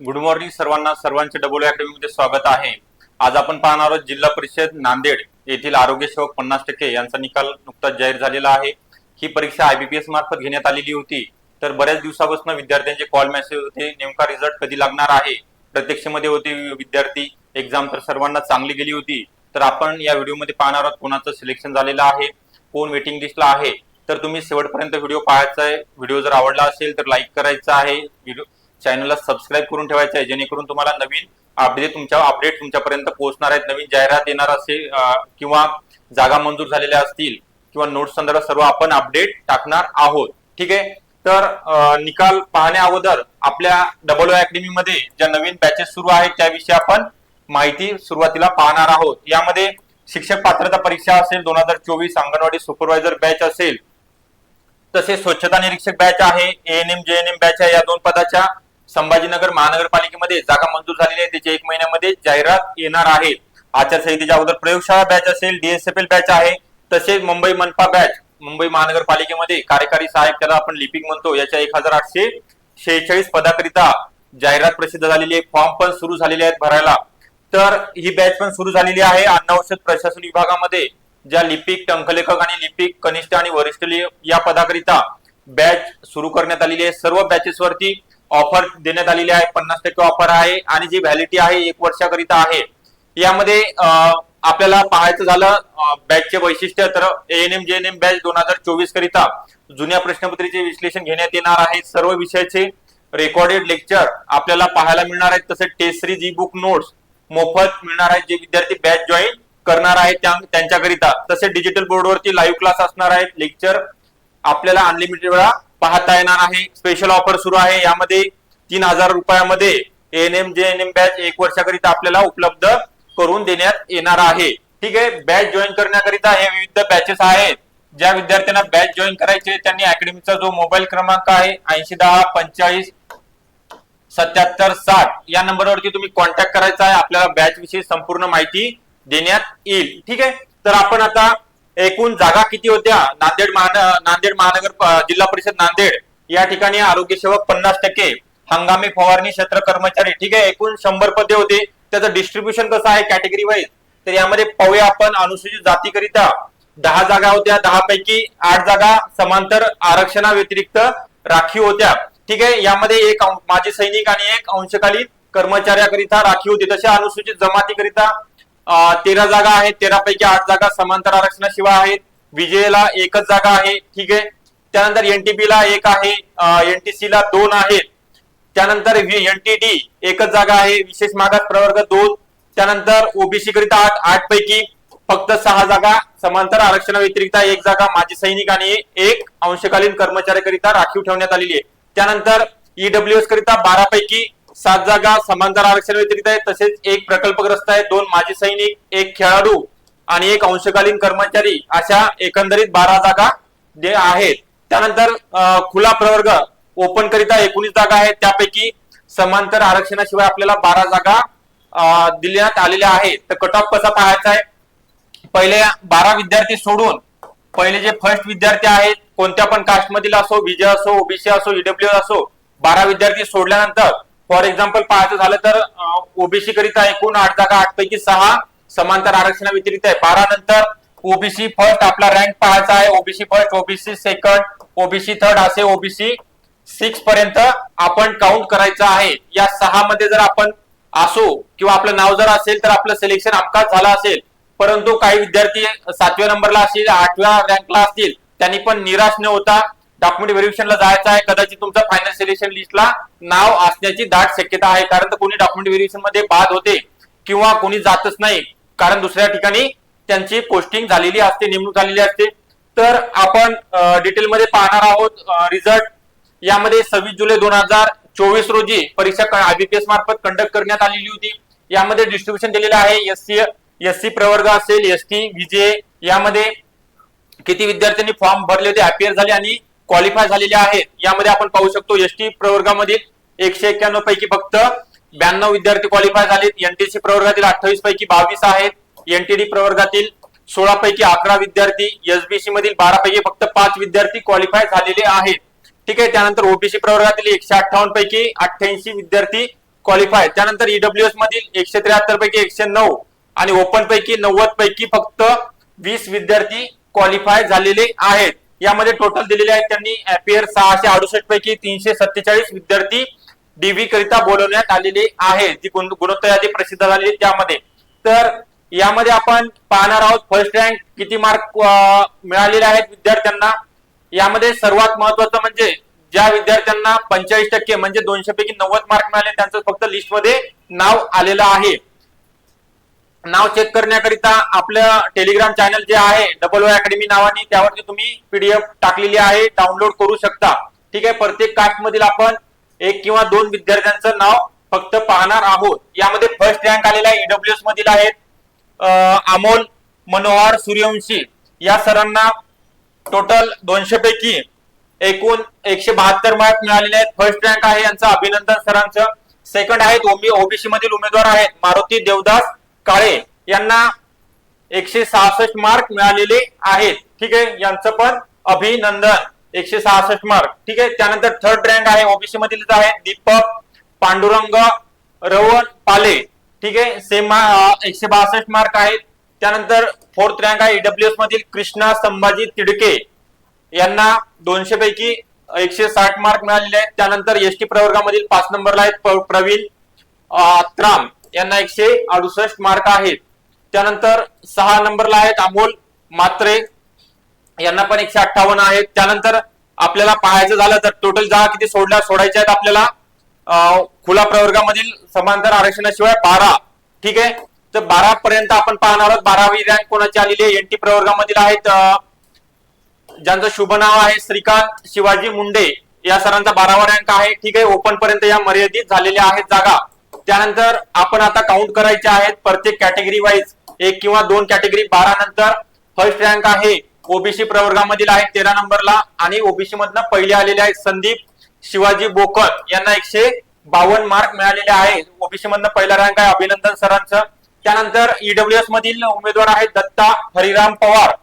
Good morning सर्वांना. सर्वांचे double अकॅडमीमध्ये स्वागत आहे. आज आपण पाहणार आहोत जिल्हा परिषद नांदेड येथील आरोग्य सेवक पन्नास टक्के यांचा निकाल नुकताच जाहीर झालेला आहे. ही परीक्षा आयबीपीएस मार्फत घेण्यात आलेली होती. तर बऱ्याच दिवसापासून विद्यार्थ्यांचे कॉल मेसेज होते. नेमका रिझल्ट कधी लागणार आहे? प्रत्यक्षमध्ये होते विद्यार्थी. एक्झाम तर सर्वांना चांगली गेली होती. तर आपण या व्हिडिओमध्ये पाहणार आहोत कोणाचं सिलेक्शन झालेलं आहे कोण वेटिंग लिस्टला आहे. तर तुम्ही शेवटपर्यंत व्हिडिओ पाहायचा आहे. व्हिडिओ जर आवडला असेल तर लाईक करायचा आहे. व्हिडिओ चॅनलला सबस्क्राईब करून ठेवायचं आहे जेणेकरून तुम्हाला नवीन अपडेट तुमच्या अपडेट तुमच्यापर्यंत पोहोचणार आहेत. नवीन जाहिरात येणार असेल किंवा जागा मंजूर झालेल्या असतील किंवा नोट्स संदर्भात सर्व आपण अपडेट टाकणार आहोत. ठीक आहे? तर निकाल पाहण्या अगोदर आपल्या डबल अकॅडमी मध्ये ज्या नवीन बॅचेस सुरू आहेत त्याविषयी आपण माहिती सुरुवातीला पाहणार आहोत. यामध्ये शिक्षक पात्रता परीक्षा असेल दोन हजार चोवीस अंगणवाडी सुपरवायझर बॅच असेल तसेच स्वच्छता निरीक्षक बॅच आहे एएनएम जेएनएम बॅच आहे या दोन पदाच्या संभाजीनगर महानगरपालिकेमध्ये जागा मंजूर झालेली आहे. त्याची एक महिन्यामध्ये जाहिरात येणार आहे. आचारसंहितेच्या अगोदर प्रयोगशाळा बॅच असेल डीएसएफएल बॅच आहे तसेच मुंबई मनपा बॅच मुंबई महानगरपालिकेमध्ये कार्यकारी सहाय्यक त्याला आपण लिपिक म्हणतो. याच्या एक हजार आठशे शेहेचाळीस पदाकरिता जाहिरात प्रसिद्ध झालेली आहे. फॉर्म पण सुरू झालेले आहेत भरायला. तर ही बॅच पण सुरू झालेली आहे. अन्न औषध प्रशासन विभागामध्ये ज्या लिपिक टंकलेखक आणि लिपिक कनिष्ठ आणि वरिष्ठ या पदाकरिता बॅच सुरू करण्यात आलेली आहे. सर्व बॅचेसवरती ऑफर देण्यात आलेली आहे पन्नास टक्के ऑफर आहे आणि जी व्हॅलिटी आहे एक वर्षाकरिता आहे यामध्ये आपल्याला पाहायचं झालं बॅचचे वैशिष्ट्य तर एएनएम जेएनएम बॅच दोन हजार चोवीस करिता जुन्या प्रश्नपत्रीचे विश्लेषण घेण्यात येणार आहे सर्व विषयाचे रेकॉर्डेड लेक्चर आपल्याला पाहायला मिळणार आहेत. तसेच test series e book notes मोफत मिळणार आहेत जे विद्यार्थी बॅच जॉईन करणार आहेत त्यांच्याकरिता. तसेच डिजिटल बोर्डवरती लाईव्ह क्लास असणार आहेत. लेक्चर आपल्याला अनलिमिटेड वेळा पाहता येणार आहे. स्पेशल ऑफर सुरू आहे. यामध्ये तीन हजार रुपयामध्ये एएनएम जे एन एम बॅच एक वर्षाकरिता आपल्याला उपलब्ध करून देण्यात येणार आहे. ठीक आहे? बॅच जॉईन करण्याकरिता हे विविध बॅचेस आहेत. ज्या विद्यार्थ्यांना बॅच जॉईन करायचे त्यांनी अकॅडमीचा जो मोबाईल क्रमांक आहे ऐंशी दहा पंचेचाळीस सत्याहत्तर साठ या नंबरवरती तुम्ही कॉन्टॅक्ट करायचा आहे. आपल्याला बॅच विषयी संपूर्ण माहिती देण्यात येईल. ठीक आहे? तर आपण आता एकूण जागा किती होत्या? नांदेड महान नांदेड महानगर जिल्हा परिषद नांदेड या ठिकाणी आरोग्य सेवक पन्नास टक्के हंगामी फवारणी क्षेत्र कर्मचारी ठीक आहे एकूण शंभर पदे होते. त्याचं डिस्ट्रीब्युशन कसं आहे कॅटेगरी वाईज तर यामध्ये पाहूया आपण अनुसूचित जातीकरिता. दहा जागा होत्या दहा पैकी आठ जागा समांतर आरक्षणा व्यतिरिक्त राखीव होत्या. ठीक आहे यामध्ये एक माजी सैनिक आणि एक अंशकालीन कर्मचाऱ्याकरिता राखीव होती. तशा अनुसूचित जमातीकरिता तेरा जागा आहेत. तेरा पैकी आठ जागा समांतर आरक्षणाशिवाय आहेत. विजयला एकच जागा आहे. ठीक आहे? त्यानंतर एनटीपी ला एक आहे. एनटीसी ला दोन आहेत. त्यानंतर एनटीडी एकच जागा आहे. विशेष मागास प्रवर्ग दोन. त्यानंतर ओबीसी करिता आठ आठ पैकी फक्त सहा जागा. समांतर आरक्षणा व्यतिरिक्त एक जागा माजी सैनिक आणि एक अंशकालीन कर्मचाऱ्याकरिता राखीव ठेवण्यात आलेली आहे. त्यानंतर ईडब्ल्यू एस करिता बारा पैकी सात जागा समांतर आरक्षण व्यतिरिक्त आहेत. तसेच एक प्रकल्पग्रस्त आहे दोन माजी सैनिक एक खेळाडू आणि एक अंशकालीन कर्मचारी अशा एकंदरीत बारा जागा जे आहेत. त्यानंतर खुला प्रवर्ग ओपन करिता एकोणीस जागा आहेत. त्यापैकी समांतर आरक्षणाशिवाय आपल्याला बारा जागा दिल्यात देण्यात आलेल्या आहेत. तर कट ऑफ कसा पाहायचा आहे? पहिले बारा विद्यार्थी सोडून पहिले जे फर्स्ट विद्यार्थी आहेत कोणत्या पण कास्टमधील असो विजय असो ओबीसी असो ईडब्ल्यू असो बारा विद्यार्थी सोडल्यानंतर फॉर एक्झाम्पल पाहायचं झालं तर ओबीसी करिता एकूण आठ जागा आठ पैकी सहा समांतर आरक्षणा व्यतिरिक्त आहे. बारा नंतर ओबीसी फर्स्ट आपला रँक पाहायचा आहे. OBC first OBC second OBC third असे ओबीसी सिक्स पर्यंत आपण काउंट करायचं आहे. या सहा मध्ये जर आपण असो किंवा आपलं नाव जर असेल तर आपलं सिलेक्शन अपघात झाला असेल. परंतु काही विद्यार्थी सातव्या नंबरला असतील आठव्या रँकला असतील त्यांनी पण निराश न होता डॉक्युमेंट व्हेरिफिकेशनला जायचं आहे. कदाचित तुमचं फायनल सिलेक्शन लिस्टला नाव असण्याची दाट शक्यता आहे. कारण तर कोणी डॉक्युमेंट व्हेरिफिकेशनमध्ये बाद होते किंवा कोणी जातच नाही. कारण दुसऱ्या ठिकाणी त्यांची पोस्टिंग झालेली असते नेमणूक झालेली असते. तर आपण डिटेलमध्ये पाहणार आहोत रिझल्ट यामध्ये सव्वीस जुलै दोन हजार चोवीस रोजी परीक्षा आयबीपीएस मार्फत कंडक्ट करण्यात आलेली होती. यामध्ये डिस्ट्रीब्युशन दिलेलं आहे. एस सी एस सी प्रवर्ग असेल एस टी विजे यामध्ये किती विद्यार्थ्यांनी फॉर्म भरले होते अपियर झाले आणि क्वालिफाय झालेले आहेत. यामध्ये आपण पाहू शकतो एस टी प्रवर्गामधील एकशे एक्क्याण्णव पैकी फक्त ब्याण्णव विद्यार्थी क्वालिफाय झालेत. एनटीसी प्रवर्गातील अठ्ठावीस पैकी बावीस आहेत. एनटीडी प्रवर्गातील सोळा पैकी अकरा विद्यार्थी एसबीसी मधील बारा पैकी फक्त पाच विद्यार्थी क्वालिफाय झालेले आहेत. ठीक आहे त्यानंतर ओबीसी प्रवर्गातील एकशे अठ्ठावन्न पैकी अठ्ठ्याऐंशी विद्यार्थी क्वालिफाय त्यानंतर ईडब्ल्यूएस मधील एकशे त्र्याहत्तर पैकी एकशे नऊ आणि ओपन पैकी नव्वद पैकी फक्त वीस विद्यार्थी क्वालिफाय झालेले आहेत. यामध्ये टोटल दिलेले आहेत त्यांनी अपियर सहाशे अडुसष्ट पैकी तीनशे सत्तेचाळीस विद्यार्थी डीव्ही करिता बोलवण्यात आलेले आहेत. जी गुणोत्तर यादी प्रसिद्ध झालेली त्यामध्ये. तर यामध्ये आपण पाहणार आहोत फर्स्ट रँक किती मार्क मिळालेले आहेत विद्यार्थ्यांना. यामध्ये सर्वात महत्वाचं म्हणजे ज्या विद्यार्थ्यांना पंचेचाळीस टक्के म्हणजे दोनशे पैकी नव्वद मार्क मिळाले त्यांचं फक्त लिस्टमध्ये नाव आलेलं आहे. नाव चेक करण्याकरिता आपलं टेलिग्राम चॅनल जे आहे डबल ओ अकॅडमी नावाने त्यावरती तुम्ही पीडीएफ टाकलेली आहे डाउनलोड करू शकता. ठीक आहे प्रत्येक कास्टमधील आपण एक किंवा दोन विद्यार्थ्यांचं नाव फक्त पाहणार आहोत. यामध्ये फर्स्ट रँक आलेला आहे ईडब्ल्यूएस मधील आहेत अमोल मनोहर सूर्यवंशी. या सरांना टोटल दोनशे पैकी एकूण एकशे बहात्तर मार्क मिळालेले आहेत. फर्स्ट रँक आहे यांचं अभिनंदन सरांचं. सेकंड आहेत ओबीसी मधील उमेदवार आहेत मारुती देवदास काळे यांना एकशे सहासष्ट मार्क मिळालेले आहेत. ठीक आहे? यांचं पण अभिनंदन. एकशे सहासष्ट मार्क ठीक आहे? त्यानंतर थर्ड रँक आहे ओबीसी मधील आहे दीपक पांडुरंग रवण पाले. ठीक आहे? सेम एकशे बासष्ट मार्क आहेत. त्यानंतर फोर्थ रँक आहे ईडब्ल्यूएस मधील कृष्णा संभाजी तिडके. यांना दोनशे पैकी एकशे साठ मार्क मिळालेले आहेत. त्यानंतर एस टी प्रवर्गामधील पाच नंबरला आहेत प्रवीण त्राम यांना एकशे अडुसष्ट मार्क आहेत. त्यानंतर सहा नंबरला आहेत अमोल मात्रे. यांना पण एकशे अठ्ठावन्न आहेत. त्यानंतर आपल्याला पाहायचं झालं तर टोटल जागा किती सोडल्या सोडायच्या आहेत आपल्याला. खुला प्रवर्गामधील समांतर आरक्षणाशिवाय बारा. ठीक आहे? तर बारा पर्यंत आपण पाहणार आहोत. बारावी रँक कोणाची आलेली आहे? एनटी प्रवर्गामधील आहेत ज्यांचं शुभ नाव आहे श्रीकांत शिवाजी मुंडे. या सरांचा बारावा रँक आहे. ठीक आहे? ओपन पर्यंत या मर्यादित झालेल्या आहेत जागा. त्यानंतर आपण आता काउंट करायचे आहेत प्रत्येक कॅटेगरी वाईज एक किंवा दोन कॅटेगरी बारा नंतर. फर्स्ट रँक आहे ओबीसी प्रवर्गामधील आहे तेरा नंबरला. आणि ओबीसी मधनं पहिले आलेले आहेत संदीप शिवाजी बोकत. यांना एकशे बावन्न मार्क मिळालेले आहेत ओबीसी मधनं पहिला रँक आहे अभिनंदन सरांचं. त्यानंतर ईडब्ल्यूएस मधील उमेदवार आहेत दत्ता हरिराम पवार.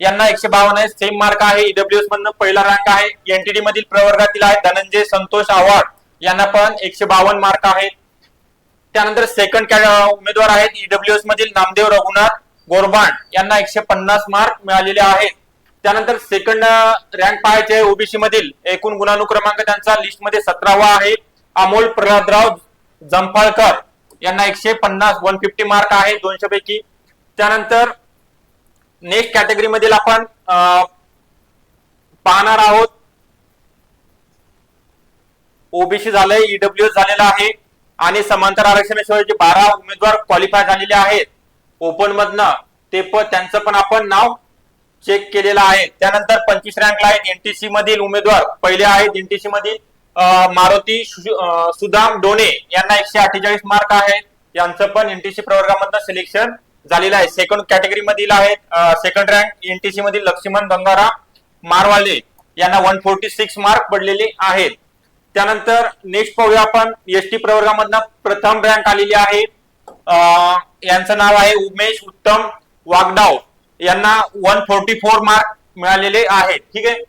यांना एकशे बावन्न आहे. सेम मार्क आहे. ईडब्ल्यूएस मधनं पहिला रँक आहे. एनटीडी मधील प्रवर्गातील आहे धनंजय संतोष आव्हाड. यांना पण एकशे बावन्न मार्क आहेत त्यानंतर सेकंड उमेदवार आहेत. ईडब्ल्यूएस मधील नामदेव रघुनाथ गोरबाण यांना एकशे पन्नास मार्क मिळालेले आहेत. त्यानंतर सेकंड रँक पाहायचे आहे ओबीसी मधील. एकूण गुणानुक्रमांक त्यांचा लिस्टमध्ये सतरावा आहे. अमोल प्रल्हादराव जंफाळकर यांना एकशे पन्नास वन फिफ्टी मार्क आहे दोनशे पैकी त्यानंतर नेक्स्ट कॅटेगरी मधील आपण पाहणार आहोत. ओबीसी झालंय ईडब्ल्यू झालेला आहे. आणि समांतर आरक्षणाशिवाय जे बारा उमेदवार क्वालिफाय झालेले आहेत. ओपन मधनं ते पण त्यांचं पण आपण नाव चेक केलेलं आहे. त्यानंतर पंचवीस रँकला आहेत एनटीसी मधील उमेदवार. पहिले आहेत एनटीसी मधील मारुती सुदाम डोणे यांना एकशे अठ्ठेचाळीस मार्क आहेत यांचं पण एनटीसी प्रवर्गामधनं सिलेक्शन झालेलं आहे. सेकंड कॅटेगरी मधील आहेत सेकंड रँक एनटीसी मधील लक्ष्मण गंगाराम मारवाले. यांना वन फोर्टी सिक्स मार्क पडलेले आहेत. त्यानंतर नेक्स्ट पाहूया आपण. एस टी प्रवर्गामधनं प्रथम रँक आलेली आहे. यांचं नाव आहे उमेश उत्तम वागडाव. यांना वन फोर्टी फोर मार्क मिळालेले आहेत ठीक आहे?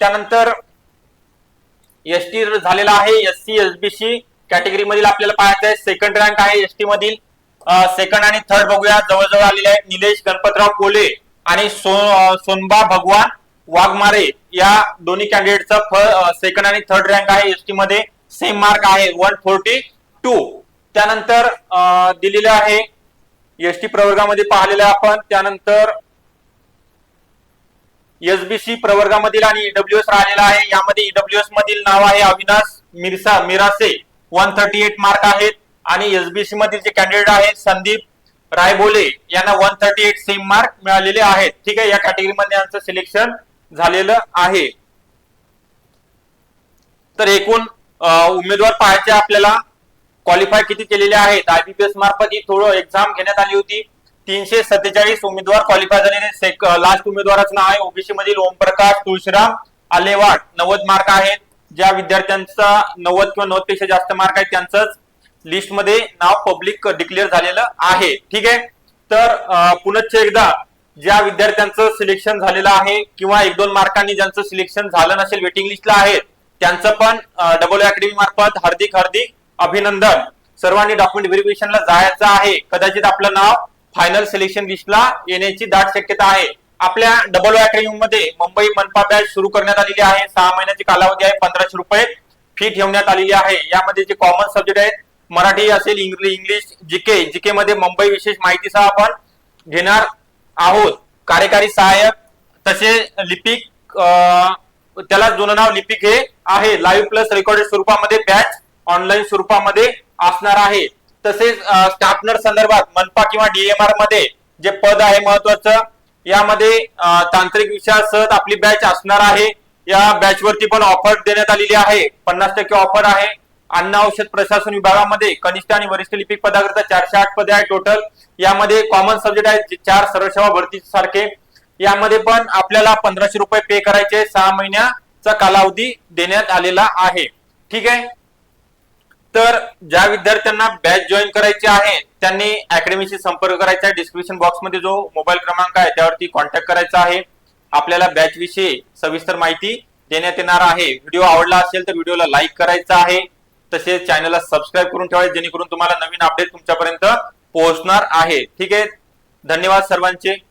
त्यानंतर एस टी झालेला आहे एस सी एसबीसी कॅटेगरी मधील आपल्याला पाहायचं आहे. सेकंड रँक आहे एस टी मधील. सेकंड आणि थर्ड बघूया. जवळजवळ आलेले आहे निलेश गणपतराव कोले आणि सो सोनबा भगवान. वाघमारे या दोन्ही कॅन्डिडेटचा सेकंड आणि थर्ड रँक आहे. एस टी मध्ये सेम मार्क आहे वन फोर्टी टू त्यानंतर दिलेलं दिलेले आहे एस टी प्रवर्गामध्ये पाहिलेलं आहे आपण. त्यानंतर एसबीसी प्रवर्गामधील आणि ईडब्ल्यूएस राहिलेला आहे. यामध्ये ईडब्ल्यूएस मधील नाव आहे Avinash Mirsa Mirase. One thirty eight mark आहेत. आणि एसबीसी मधील जे कॅन्डिडेट आहेत संदीप रायबोले यांना one thirty eight same mark मिळालेले आहेत. ठीक आहे या कॅटेगरीमध्ये यांचं सिलेक्शन झालेलं आहे. तर एकूण उमेदवार पाहायचे आपल्याला क्वालिफाय किती केलेले आहेत. आयबीपीएस मार्फत ही थोडं एक्झाम घेण्यात आली होती. तीनशे सत्तेचाळीस उमेदवार क्वालिफाय झालेले. लास्ट उमेदवाराचं नाव आहे ओबीसी मधील ओमप्रकाश तुळशीराम आलेवाड. नव्वद मार्क आहेत. ज्या विद्यार्थ्यांचा नव्वद किंवा नव्वदपेक्षा जास्त मार्क आहेत त्यांचंच लिस्टमध्ये नाव पब्लिक डिक्लेअर झालेलं आहे. ठीक आहे? तर पुनश्च एकदा ज्या विद्यार्थ्यांचं सिलेक्शन झालेलं आहे किंवा एक दोन मार्कांनी ज्यांचं सिलेक्शन झालं नसेल वेटिंग लिस्टला आहे त्यांचं पण डबल अकॅडमी मार्फत हार्दिक हार्दिक अभिनंदन. सर्वांनी डॉक्युमेंट व्हेरिफिकेशनला जायचं आहे. कदाचित आपलं नाव फायनल सिलेक्शन लिस्टला येण्याची दाट शक्यता आहे. आपल्या डबल अकॅडमी मध्ये मुंबई मनपा बॅच सुरू करण्यात आलेली आहे. सहा महिन्याची कालावधी आहे पंधराशे रुपये फी ठेवण्यात आलेली आहे. यामध्ये जे कॉमन सब्जेक्ट आहेत मराठी असेल इंग्लिश इंग्लिश जीके जीके मध्ये मुंबई विशेष माहितीसह आपण घेणार आहोत. कार्यकारी सहाय्यक तसे लिपिक त्याला जुनं नाव लिपिक हे आहे. लाईव्ह प्लस रेकॉर्डेड स्वरूपामध्ये बॅच ऑनलाईन स्वरूपामध्ये असणार आहे. तसेच स्टाफनर संदर्भात मनपा किंवा डीएमआरमध्ये जे पद आहे महत्वाचं यामध्ये तांत्रिक विषयासह आपली बॅच असणार आहे. या बॅचवरती पण ऑफर देण्यात आलेली आहे. पन्नास टक्के ऑफर आहे. अन्न औषध प्रशासन विभागामध्ये कनिष्ठ आणि वरिष्ठ लिपिक पदाकरता चारशे आठ पदे आहेत टोटल यामध्ये कॉमन सब्जेक्ट आहेत चार सर्व सेवा भरती सारखे यामध्ये पण आपल्याला पंधराशे रुपये पे करायचे सहा महिन्याचा कालावधी देण्यात आलेला आहे. ठीक आहे? तर ज्या विद्यार्थ्यांना बॅच जॉईन करायची आहे त्यांनी अकॅडमीशी संपर्क करायचा आहे. डिस्क्रिप्शन बॉक्समध्ये जो मोबाईल क्रमांक आहे त्यावरती कॉन्टॅक्ट करायचा आहे. आपल्याला बॅच विषयी सविस्तर माहिती देण्यात येणार आहे. व्हिडिओ आवडला असेल तर व्हिडिओला लाईक करायचा आहे. तसेच चॅनलला सबस्क्राईब करून ठेवायचे जेणेकरून तुम्हाला नवीन अपडेट तुमच्यापर्यंत पोहोचणार आहे. ठीक आहे? धन्यवाद सर्वांचे.